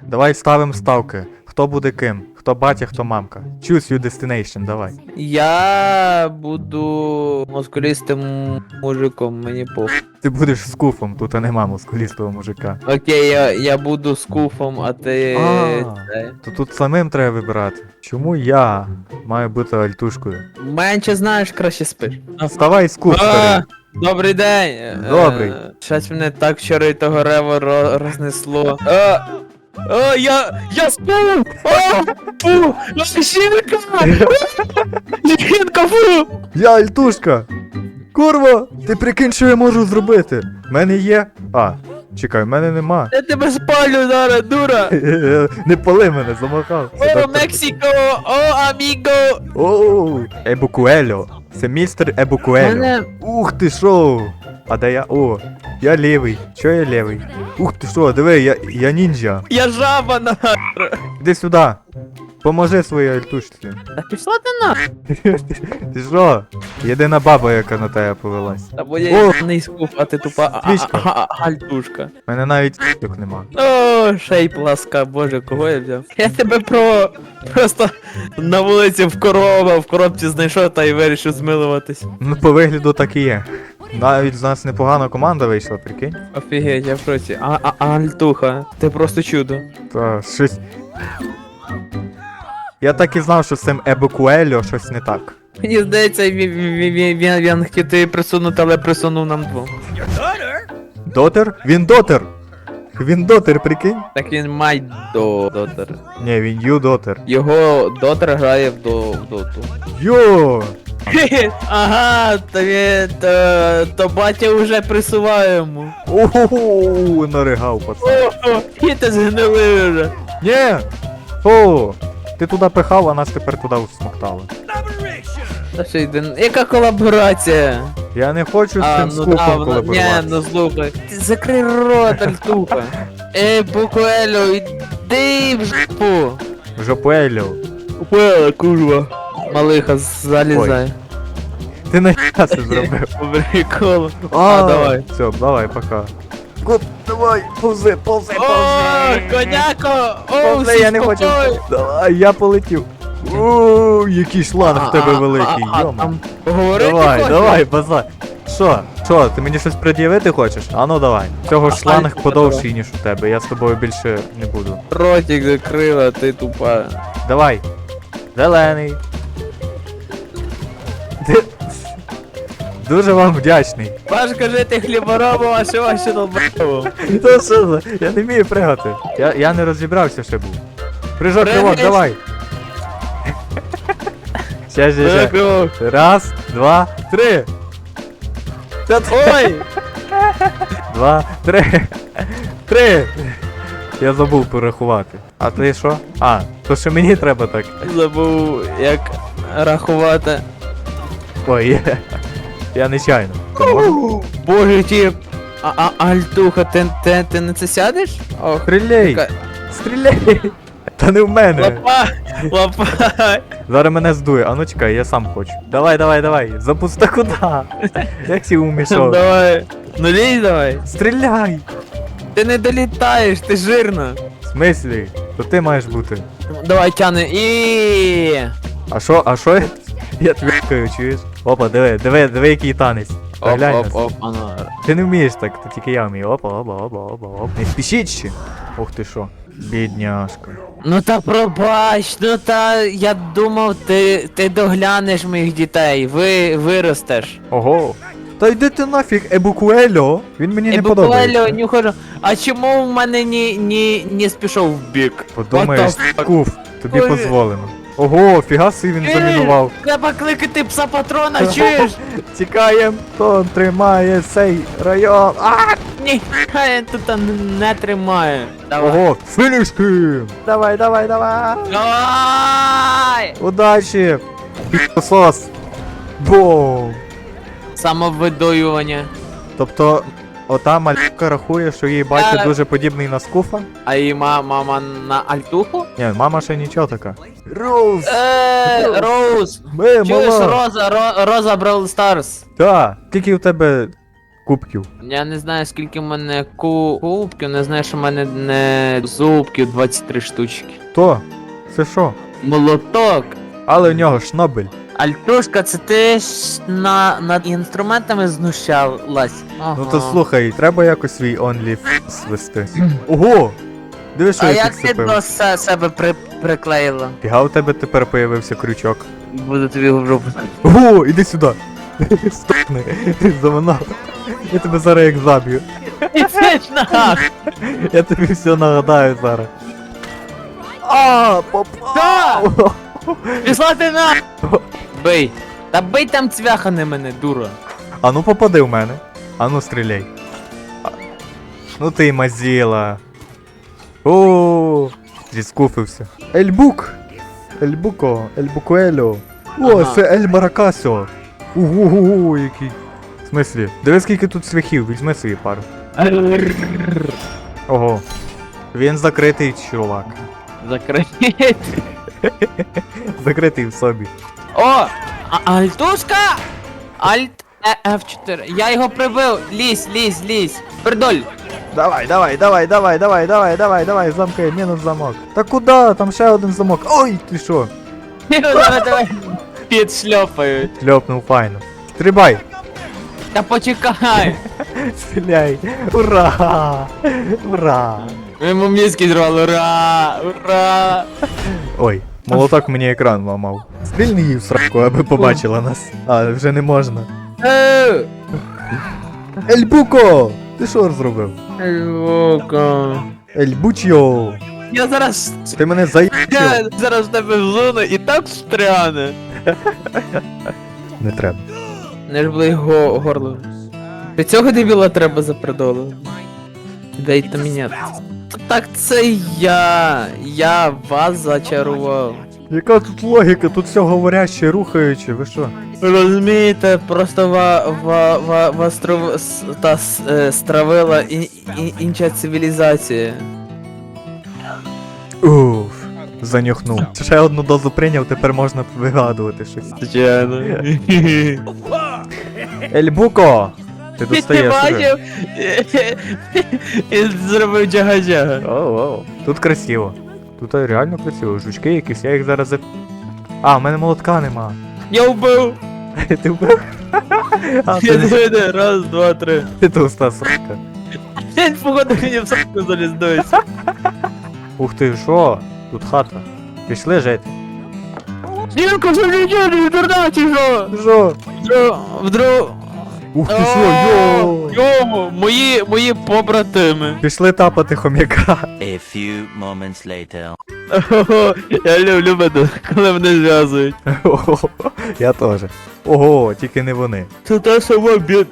Давай ставимо ставки. Хто буде ким? Хто батя, хто мамка. Choose your destination, давай. Я буду мускулістим мужиком, мені по. Ти будеш скуфом, тут нема мускулістого мужика. Окей, я, я буду скуфом, а ти. А. це. То тут самим треба вибирати. Чому я маю бути альтушкою? Менше знаєш, краще спиш. Вставай А, старий. Добрий день. Добрий. Е, Щось мене так вчора і того рева ро- рознесло. А, а, я, я спав! А, фу, жінка! Жінка, фу! Я альтушка! Курва! Ти прикинь, що я можу зробити? В мене є. А, чекай, в мене нема. Я тебе спалю зараз, дура! Не пали мене, замахав. О, Мексико! О, аміго! Оу, Ебукуельо. Це містер Ебукуельо. Мене... Ух ти шо! А де я? О, я лівий. Чо я лівий? Ух ти що, диви, я, я ніндзя. Я жаба на... Іди сюди. Поможи своїй альтушці. Та пішла ти на... Ти що? Єдина баба, яка на тебе повелась. Та бо О! я не а ти тупа а- а- Свічка. а- а- гальтушка. Мене навіть ***ок нема. О, шейп ласка, боже, кого я взяв? Я тебе про... Просто на вулиці в корова, в коробці знайшов та й вирішив змилуватись. Ну, по вигляду так і є. Навіть з нас непогана команда вийшла, прикинь. Офігеть, я в шоці. А, а Альтуха, ти просто чудо. Та щось. Я так і знав, що з цим Ебукуельо щось не так. Мені здається, він, хотів присунути, але присунув нам двом. Дотер? Він дотер! Він дотер, прикинь? Так він май до дотер. Ні, він ю дотер. Його дотер грає в, до, в доту. Йо! Ага, то, він, то, то батя вже присуває йому. Ого, наригав пацан. О, і ти згнили вже. Ні! О! Ти туди пихав, а нас тепер туди всмоктали. Та що йде, яка колаборація? Я не хочу з цим ну скупом да, вона, ні, колаборувати. ну слухай. Ти закрий рот, Альтуха. Ей, Букуелю, іди в жопу. Жопуельо. Букуелю, курва. Малиха, залізай. Ти нахіра це зробив. По приколу. А, давай. Все, давай, пока. Кот, давай, повзи, повзи, О, повзи. коняко! О, Повзи, я не хочу. Давай, я полетів. Ууу, який шланг в тебе великий, йома. Давай, хочеш? давай, базар. Що? Що, ти мені щось пред'явити хочеш? А ну давай. Цього ж шланг подовший, ніж у тебе. Я з тобою більше не буду. Ротик закрила, ти тупа. Давай. Зелений. Ти- Дуже вам вдячний. Важко жити хліборобом, а що? Та що за? Я не вмію пригати. Я, я не розібрався ще був. Прыжок, Пригай. ривок, давай. Ще, ще, ще. Раз, два, три. Та Ой! Два, три. Три. Я забув порахувати. А ти що? А, то що мені треба так. Забув, як рахувати. Ой, є. Я нечайно. Боже, ті. А, а, Альтуха, ти, ти, ти на це сядеш? Ох, Стріляй! яка- Стріляй! Та не в мене. Лапа! Лапа! Зараз мене здує. А ну чекай, я сам хочу. Давай, давай, давай. Запусти куди? Як сі умішов? Давай. Ну лізь давай. Стріляй! Ти не долітаєш, ти жирна. В смислі? То ти маєш бути. Давай, тяни. І. А що, а що я? Я твікаю, чуєш? Опа, диви, диви, диви, який танець. Оп, Поглянь оп, оп, ано. Ти не вмієш так, то тільки я вмію. Опа, опа, опа, опа, опа. Не спішіть ще. Ух ти що. Бідняшка. Ну та пробач, ну та я думав, ти, ти доглянеш моїх дітей, ви виростеш. Ого. Та йди ти нафіг, Ебукуельо. Він мені не І буквально подобається. нюхаю. А чому в мене ні, ні, не спішов в бік? Подумаєш, What the fuck? скуф, тобі Ой. дозволено. Ого, фіга си він замінував. Треба кликати пса патрона, чуєш? Тікаєм, хто тримає цей район. А! Ні, хай тут не тримає. Давай. Ого, фініш хим! Давай, давай, давай! Давай! Удачі! Сос! Бом! Самовидоювання. Тобто, ота малюка рахує, що її батько Е. дуже подібний на скуфа? А її ма- мама на альтуху? Ні, мама ще нічого така. Роуз! Е, Роуз! Ми, Чуєш, мала! Роза, Ро- Роза Brawl Stars? Та, скільки у тебе кубків. Я не знаю, скільки в мене ку- кубків, не знаю, що в мене не зубків 23 штучки. То, це що? Молоток. Але в нього шнобель. Альтушка, це ти ж на, над інструментами знущалась. Ага. Ну то слухай, треба якось свій OnlyFans вести. Ого! Диви, що А я як ти до се- себе при, приклеїла? Фіга у тебе тепер появився крючок. Буду тобі жопу. Ого, іди сюди. Стопни, заманав. Я тебе зараз як заб'ю. Я тобі все нагадаю зараз. А, попав! Пішла ти на! Бий! Та бий там цвяха не мене, дура. А ну попади в мене. А ну стріляй. А. Ну ти мазіла. О, зіскуфився. Ельбук! Ельбуко, Ельбукуельо. О, Ага. це Ель Маракасо. Угу, який. В смислі? Диви скільки тут свяхів, візьми собі пару. Ого. Він закритий чувак. Закрити. Закритий в собі. О! А- Альтушка! Альт е, F4. Я його прибив. Лізь, лізь, лізь. Придоль. Давай, давай, давай, давай, давай, давай, давай, давай, замки, мінус замок. Та куди? Там ще один замок. Ой, ти що? Давай, давай. Підшльопають. Шльопнув файно. Стрибай! Та почекай. Стріляй! Ура! Ура! Ми йому мізки зірвали. Ура! Ура! Ой, молоток мені екран ламав. Стрільни її в сраку, аби побачила нас. А, вже не можна. Е, Ельбуко! Ти що зробив? Лука. Ельбучйо! Я зараз. Ти мене! Я зараз в тебе зону і так встряне. Не треба. Не ж були го горло. Для цього дебіла треба запродолу. Дайте міняти. Так це я. Я вас зачарував. Яка тут логіка? Тут все говоряще, рухаюче, ви що? Розумієте, просто ва, ва, ва, вас тров, с- та е, стравила і, і, інша цивілізація. Уф, занюхнув. Ще одну дозу прийняв, тепер можна вигадувати щось. Звичайно. Ельбуко! Ти достаєш. І зробив джага-джага. Оу-оу. Тут красиво. Тут реально красиво. Жучки якісь, я їх зараз за. А, в мене молотка нема. Я вбив! Ти вбив? А, Я ти, раз, два, три. ти товста срака. Він походу мені в садку заліз дивиться. Ух ти, що? Тут хата. Пішли жити. Жінку, що дурна чи що? Що? Вдруг, вдруг... Ух ти що, йо! Йо, мої, мої побратими. Пішли тапати хом'яка. A few moments later. Я люблю мене, коли мене зв'язують. Я теж. Ого, тільки не вони. Це та сама біл...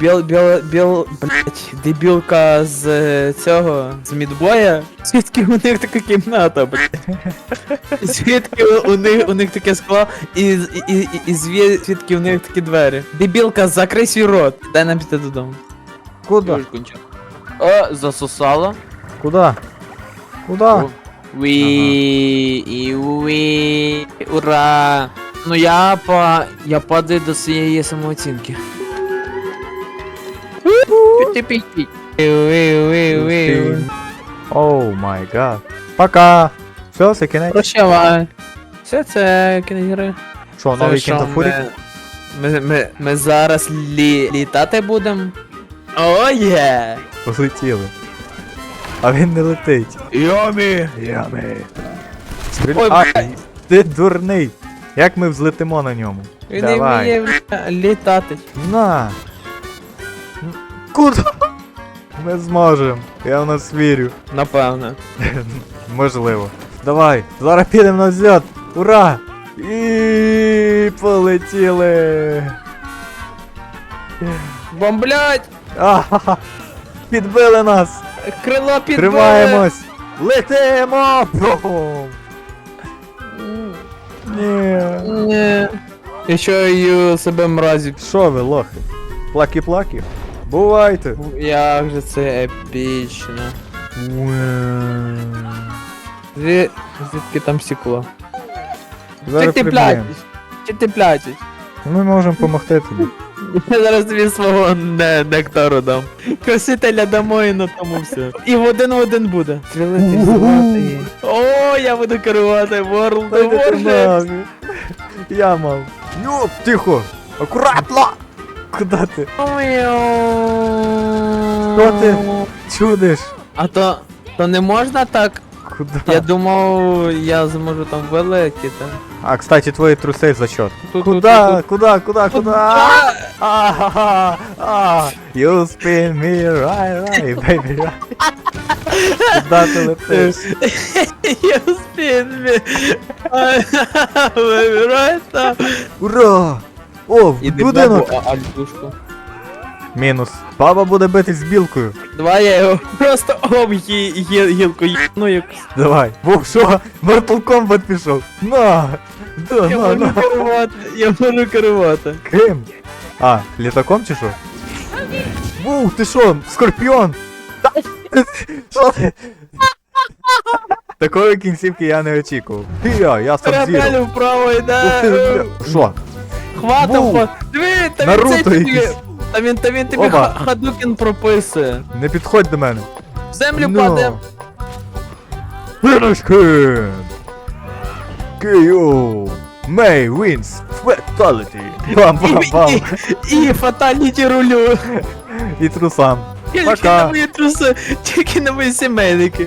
Біл... Біл... Біл... Блять, дебілка з е, цього, з мідбоя. Звідки у них така кімната, блять? Звідки у них, у них таке скло, і, і, і, і звідки у них такі двері. Дебілка, закрий свій рот. Дай нам піти додому. Куда? О, засосала. Куда? Куда? Уі, і уі, ура. Ну я по... я падаю до своєї самооцінки. Оу май гад. Пока. Все, це кінець. Прощавай. Все це кінець гри. Що, новий що, кінтофурік? Ми, ми, ми, ми зараз лі, літати будемо. О, є! Полетіли. А він не летить. Йомі! Ями. Стріляй. Ти дурний. Як ми взлетимо на ньому? Він не Давай. вміє бля, літати. На. Куди? Ми зможемо. Я в нас вірю. Напевно. Можливо. Давай, зараз підемо на взльот. Ура! І полетіли. Бомблять! Ахаха. Підбили нас. Крило підбили! Тримаємось. Летимо! Бум! Ні. Ні. І що я себе мразю. Що ви, лохи? Плакі-плакі? Бувайте. Як же це епічно. Зві... Звідки там стекло? Чи ти платиш? Чи ти платиш? Ми можемо допомогти тобі. Я зараз тобі свого не, нектару дам. Красителя дамо і на тому все. І в один в один буде. Стрілити. О, я буду керувати World of Warcraft. Я мав. Ну, тихо! Акуратно! Куда ти? Що ти? Чудиш? А то, то не можна так? Куда? Я думав, я зможу там вилетіти. А, кстати, твої труси зачет. Тут, Куда? тут, Куда? Куда? Куда? А! А, а, You spin me right, right, baby, right. Куда ти летиш? Я спін Вибирайте. Ура! О, Іди будинок! бабу, а- альтушку. Мінус. Баба буде битись з білкою. Давай я його просто об гі- гі- гілку їбну як. Давай. Бо що? Mortal Kombat пішов. На! Да, Я на, можу на. керувати, я можу керувати. Ким? А, літаком чи що? Воу, ти що, скорпіон? Та- Що ти? Такої кінцівки я не очікував. Я, я сам Корабель вправо йде. Що? Хватом, Ву. хва- Диви, та він Наруто цей якийсь. Та він, та він тобі ха- хадукін прописує. Не підходь до мене. В землю No. падає. Finish him! KO! May wins fatality! Бам-бам-бам! І фаталіті рулю. І трусам. Тільки Пока. на мої труси, тільки на мої сімейники.